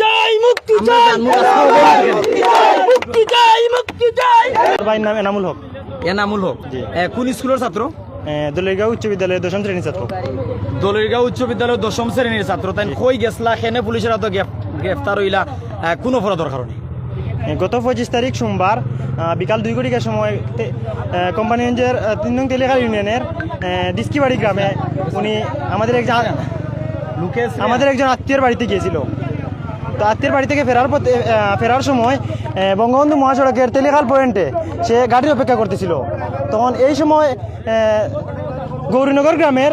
চাই মুক্তি চাই মুক্তি চাই মুক্তি চাই মুক্তি চাই ভাইয়ের নাম এনামুল হক। এনামুল হক। কোন স্কুলের ছাত্র? দলিয়াগাঁও উচ্চ বিদ্যালয়ের দশম শ্রেণির ছাত্র। দলরিগাঁও উচ্চ বিদ্যালয়ের দশম শ্রেণির ছাত্র। তাই কই গেছলা সেনে পুলিশের হাতে গ্রেফতার হইলা? কোন অপরাধের কারণে গত পঁচিশ তারিখ সোমবার বিকাল দুই ঘটিকার সময় কোম্পানিগঞ্জের তিন নং তেলেখাল ইউনিয়নের ডিস্কিবাড়ি গ্রামে উনি আমাদের একজন আমাদের একজন আত্মীয়ের বাড়িতে গিয়েছিল। তো আত্মীয়ের বাড়ি থেকে ফেরার পথে ফেরার সময় বঙ্গবন্ধু মহাসড়কের তেলেখাল পয়েন্টে সে গাড়ির অপেক্ষা করতেছিল। তখন এই সময় গৌরীনগর গ্রামের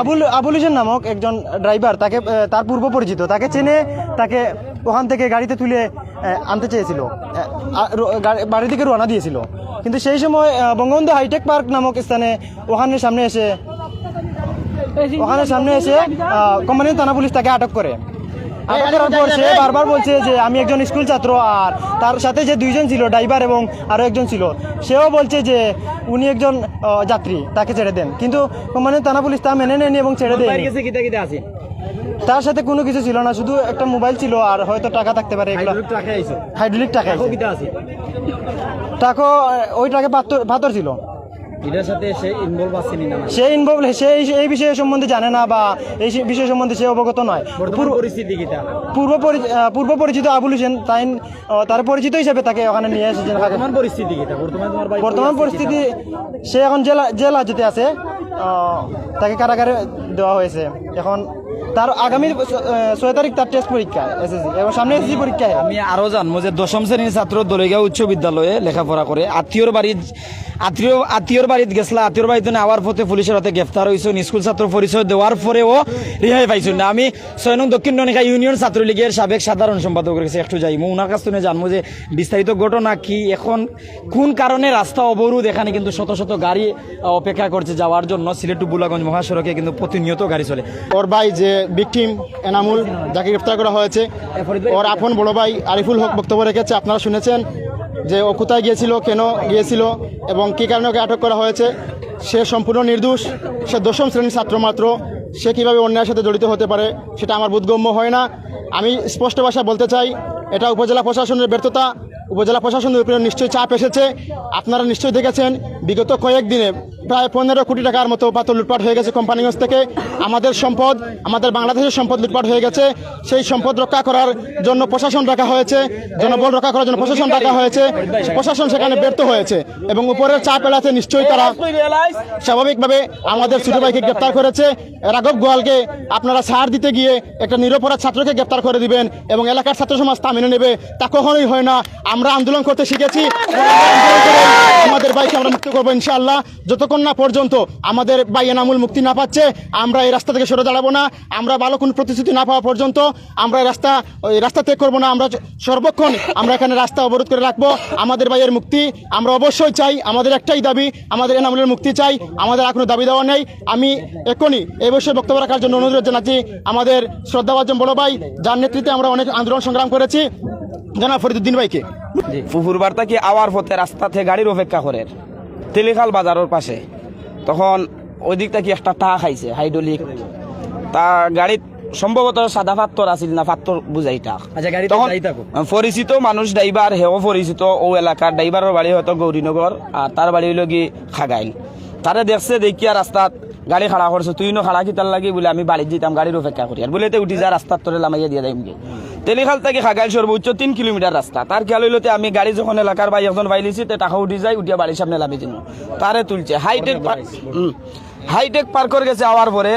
আবুল আবুল হোসেন নামক একজন ড্রাইভার তাকে তার পূর্ব পরিচিত তাকে চেনে তাকে ওখান থেকে গাড়িতে তুলে আনতে চেয়েছিল। আহ, আ- রো- গাড়ি- বাড়ি থেকে রওনা দিয়েছিল। কিন্তু সেই সময় বঙ্গবন্ধু হাইটেক পার্ক নামক স্থানে ওখানের সামনে এসে ওখানের সামনে এসে আহ, কোম্পানির থানা পুলিশ তাকে আটক করে। আটক করার সে বারবার বলছে যে আমি একজন স্কুল ছাত্র আর তার সাথে যে দুইজন ছিল ড্রাইভার এবং আরও একজন ছিল সেও বলছে যে উনি একজন যাত্রী তাকে ছেড়ে দেন। কিন্তু কোম্পানির থানা পুলিশ তা মেনে নেয়নি এবং ছেড়ে আছে? তার সাথে কোনো কিছু ছিল না শুধু একটা মোবাইল ছিল আর হয়তো টাকা থাকতে পারে এগুলো। হাইড্রোলিক টাকা টাকো ওই টাকা পাথর পাথর ছিল। এটার সাথে সে ইনভলভ আছে না সে ইনভলভ সে এই- বিষয়ে সম্বন্ধে জানে না বা এই বিষয় সম্বন্ধে সে অবগত নয়। পূর্ব- পরিস্থিতি কিতা পূর্ব পূর্ব পরিচিত আবুল হোসেন তাই তার পরিচিত হিসাবে তাকে ওখানে নিয়ে এসেছেন পরিস্থিতি বর্তমান পরিস্থিতি সে এখন জেলা জেল হাজতে আছে। তাকে কারাগারে দেওয়া হয়েছে। এখন তার আগামী ছয় তারিখ তার টেস্ট পরীক্ষা এসএসসি এবং সামনে এসএসসি পরীক্ষা আমি আরও জানব যে দশম শ্রেণির ছাত্র দলেগাঁও উচ্চ বিদ্যালয়ে লেখাপড়া করে। আত্মীয়র বাড়ির আত্মীয় আত্মীয়র বাড়িত গেছলা আত্মীয়র বাড়িতে নেওয়ার পথে পুলিশের হাতে গ্রেফতার হয়েছেন স্কুল ছাত্র পরিচয় দেওয়ার পরেও রেহাই পাইছেন না। আমি ছয় নং দক্ষিণ ননিকা ইউনিয়ন ছাত্রলীগের সাবেক সাধারণ সম্পাদকের কাছে একটু যাই ওনার কাছ থেকে জানব যে বিস্তারিত ঘটনা কি এখন কোন কারণে রাস্তা অবরোধ? এখানে কিন্তু শত শত গাড়ি অপেক্ষা করছে যাওয়ার জন্য। সিলেট টু বুলাগঞ্জ মহাসড়কে কিন্তু প্রতিনিয়ত গাড়ি চলে। ওর ভাই যে ভিকটিম এনামুল, যাকে গ্রেফতার করা হয়েছে। ওর আপন বড় ভাই আরিফুল হক বক্তব্য রেখেছে। আপনারা শুনেছেন যে ও কোথায় গিয়েছিল, কেন গিয়েছিল এবং কী কারণে ওকে আটক করা হয়েছে। সে সম্পূর্ণ নির্দোষ, সে দশম শ্রেণির ছাত্র মাত্র। সে কীভাবে অন্যায়ের সাথে জড়িত হতে পারে, সেটা আমার বোধগম্য হয় না। আমি স্পষ্ট ভাষায় বলতে চাই, এটা উপজেলা প্রশাসনের ব্যর্থতা। উপজেলা প্রশাসনের উপরে নিশ্চয়ই চাপ এসেছে। আপনারা নিশ্চয়ই দেখেছেন, বিগত কয়েক দিনে প্রায় পনেরো কোটি টাকার মতো পাথর লুটপাট হয়ে গেছে কোম্পানিগঞ্জ থেকে। আমাদের সম্পদ, আমাদের বাংলাদেশের সম্পদ লুটপাট হয়ে গেছে। সেই সম্পদ রক্ষা করার জন্য প্রশাসন রাখা হয়েছে, জনবল রক্ষা করার জন্য প্রশাসন রাখা হয়েছে। প্রশাসন সেখানে ব্যর্থ হয়েছে এবং উপরের চাপ এড়াতে নিশ্চয়ই তারা স্বাভাবিকভাবে আমাদের ছোট ভাইকে গ্রেপ্তার করেছে। রাঘব গোয়ালকে আপনারা ছাড় দিতে গিয়ে একটা নিরপরাধ ছাত্রকে গ্রেপ্তার করে দিবেন এবং এলাকার ছাত্র সমাজ তা মেনে নেবে। তা কখনোই হয় না। আমরা আন্দোলন করতে শিখেছি। আমাদের ভাইকে আমরা মুক্ত করব ইনশাআল্লাহ। যতক্ষণ না পর্যন্ত আমাদের ভাই এনামুল মুক্তি না পাচ্ছে, আমরা এই রাস্তা থেকে সরে দাঁড়াবো না, আমরা ভালো কোনো প্রতিশ্রুতি না পাওয়া পর্যন্ত আমরা রাস্তা, ওই রাস্তা ত্যাগ করব না, আমরা সর্বক্ষণ আমরা এখানে রাস্তা অবরোধ করে রাখব। আমাদের ভাইয়ের মুক্তি, আমরা অবশ্যই চাই, আমাদের একটাই দাবি, আমাদের এনামুলের মুক্তি চাই, আমাদের কোনো দাবি দেওয়া নেই। আমি এখনই এই বিষয়ে বক্তব্য রাখার জন্য অনুরোধ জানাচ্ছি আমাদের শ্রদ্ধাভাজন বড় ভাই, যার নেতৃত্বে আমরা অনেক আন্দোলন সংগ্রাম করেছি। জানা ফরিদুদ্দিন ভাইকে। পুকুরবার থেকে আওয়ার পথে রাস্তা থেকে গাড়ির অপেক্ষা করে তেলিখাল বাজারের পাশে। তখন ওই দিক থেকে একটা টা খাইছে হাইড্রোলিক। তা গাড়িত সম্ভবত সাদা পাত্তর আছিল না পাত্তর বুঝাই আচ্ছা, পরিচিত মানুষ ড্রাইভার হেও পরিচিত ও এলাকার ড্রাইভারের বাড়ি হয়তো গৌরীনগর আর তার বাড়ি হইল কি খাগাইল। তারে দেখছে দেখিয়া রাস্তাত গাড়ি খাড়া করছে তুই নো খাড়া কিতার লাগি? বলে আমি বাড়িতে যেতাম গাড়ির অপেক্ষা করি। আর বলে উঠি যা রাস্তার তোরে লামাইয়া দিয়ে দেয় তেলিখাল থেকে খাগাইল সর্বোচ্চ তিন কিলোমিটার রাস্তা তার খেয়াল হইলতে আমি গাড়ি যখন এলাকার ভাই একজন বাইলিছি তে টাকা উঠি যাই উঠিয়া বাড়ির সামনে লামি দিন তারে তুলছে। হাইটেক হাইটেক পার্কর গেছে আওয়ার পরে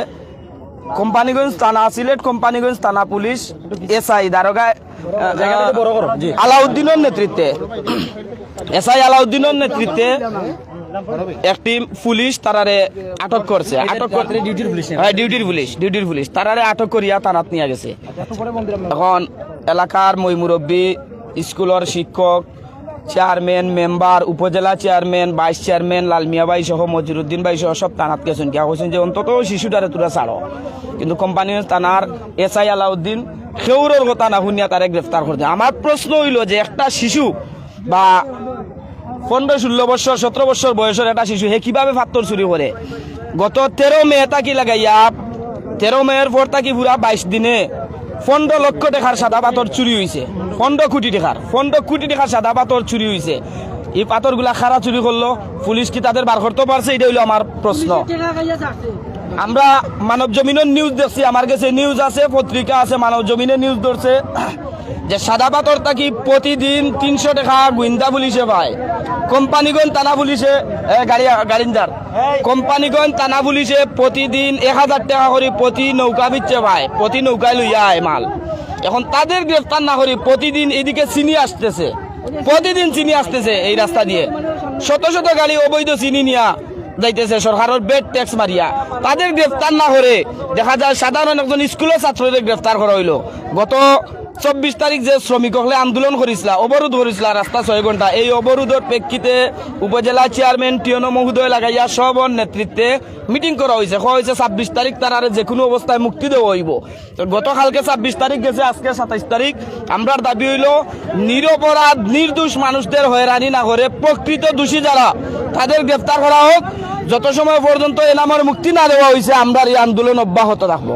কোম্পানিগঞ্জ থানা সিলেট কোম্পানিগঞ্জ থানা পুলিশ এসআই দারোগা আলাউদ্দিনের নেতৃত্বে। এসআই আলাউদ্দিনের নেতৃত্বে একটি পুলিশ তারারে আটক করছে। আটক করতে ডিউটির পুলিশ হ্যাঁ ডিউটির পুলিশ ডিউটির পুলিশ। তারারে আটক করিয়া থানাত নিয়ে গেছে। এখন এলাকার মই মুরব্বী স্কুলের শিক্ষক চেয়ারম্যান মেম্বার উপজেলা চেয়ারম্যান ভাইস চেয়ারম্যান লালমিয়া ভাই সহ মজিরুদ্দিন ভাই সহ সব থানাত গেছেন। কিয়া কৈছেন যে অন্তত শিশুটারে তোরা ছাড়ো। কিন্তু কোম্পানি থানার এস আই আলাউদ্দিন সেউরের কথা না শুনিয়া তারে গ্রেফতার করছে। আমার প্রশ্ন হইল যে একটা শিশু বা পনেরো ষোলো বছর, সতেরো বছর বয়সের একটা শিশু হে কীভাবে ফাত্তর চুরি করে গত তেরো মে তাকি লাগাইয়া তেরো মেয়ের পর তাকি পুরা বাইশ দিনে? পনেরো লক্ষ টাকার সাদা পাথর চুরি হয়েছে পনেরো কোটি টাকার পনেরো কোটি টাকার সাদা পাথর চুরি হয়েছে এই পাথরগুলা খারা চুরি করল পুলিশ কি তাদের বার করতে পারছে এটা হইল আমার প্রশ্ন আমরা মানব জমিনের নিউজ দেখছি আমার কাছে নিউজ আছে, পত্রিকা আছে মানব জমিনের নিউজ ধরছে। যে সাদা পাথর থাকি প্রতিদিন তিনশো টাকা গুইন্দা পুলিশে পায়? কোম্পানিগঞ্জ থানা পুলিশে এ, গাড়ি গাড়িন্দার। কোম্পানিগঞ্জ থানা পুলিশে প্রতিদিন এক হাজার টাকা করে প্রতি নৌকা বিচ্ছে পায় প্রতি নৌকায় লইয়া আয় মাল। এখন তাদের গ্রেফতার না করি প্রতিদিন এদিকে চিনি আসতেছে। প্রতিদিন চিনি আসতেছে এই রাস্তা দিয়ে। শত শত গাড়ি অবৈধ চিনি নিয়া যাইতেছে সরকারের বেড ট্যাক্স মারিয়া। তাদের গ্রেফতার না করে দেখা যায় সাধারণ একজন স্কুলের ছাত্রদের গ্রেফতার করা হইল। গত চব্বিশ তারিখ যে শ্রমিকসকলে আন্দোলন করেছিল অবরোধ করেছিল রাস্তা ছয় ঘণ্টা এই অবরোধের প্রেক্ষিতে উপজেলা চেয়ারম্যান টিয়নো মহোদয় লাগাইয়া সবর নেতৃত্বে মিটিং করা হয়েছে কয়া হয়েছে ছাব্বিশ তারিখ তার যে কোনো অবস্থায় মুক্তি দেওয়া হইব গতকালকে ছাব্বিশ তারিখ গেছে, আজকে সাতাইশ তারিখ আমরার দাবি হইল নিরপরাধ নির্দোষ মানুষদের হয়রানি না করে প্রকৃত দোষী যারা তাদের গ্রেফতার করা হোক, যত সময় পর্যন্ত এনামের মুক্তি না দেওয়া হয়েছে আমরা এই আন্দোলন অব্যাহত রাখব